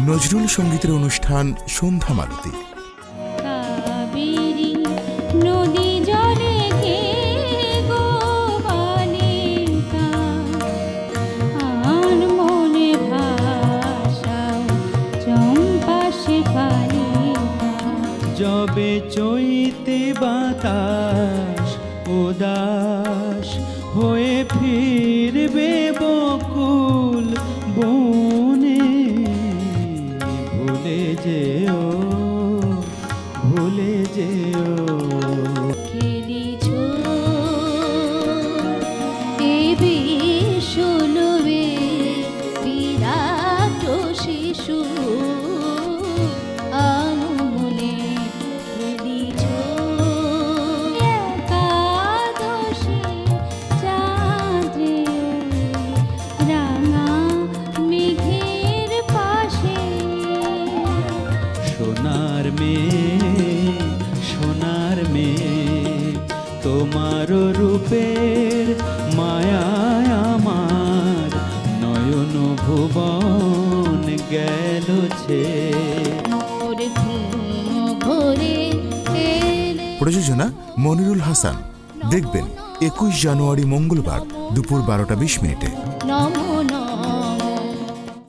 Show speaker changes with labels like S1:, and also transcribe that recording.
S1: নজরুল সঙ্গীতের অনুষ্ঠান সন্ধ্যা মালতী
S2: যবে চৈতে বাতাস উদাস হয়ে ফিরবে বকুল যেও ভুলে যেও। সোনার মেয়ে সোনার মেয়ে তোমার রূপের মায়ায় আমার নয়ন ভুবন গেলছে
S3: মোর ঘুম ঘোরে এলে
S1: প্রযোজনা মনিরুল হাসান। দেখবেন একুশ জানুয়ারি মঙ্গলবার দুপুর বারোটা বিশ মিনিটে।
S3: নমো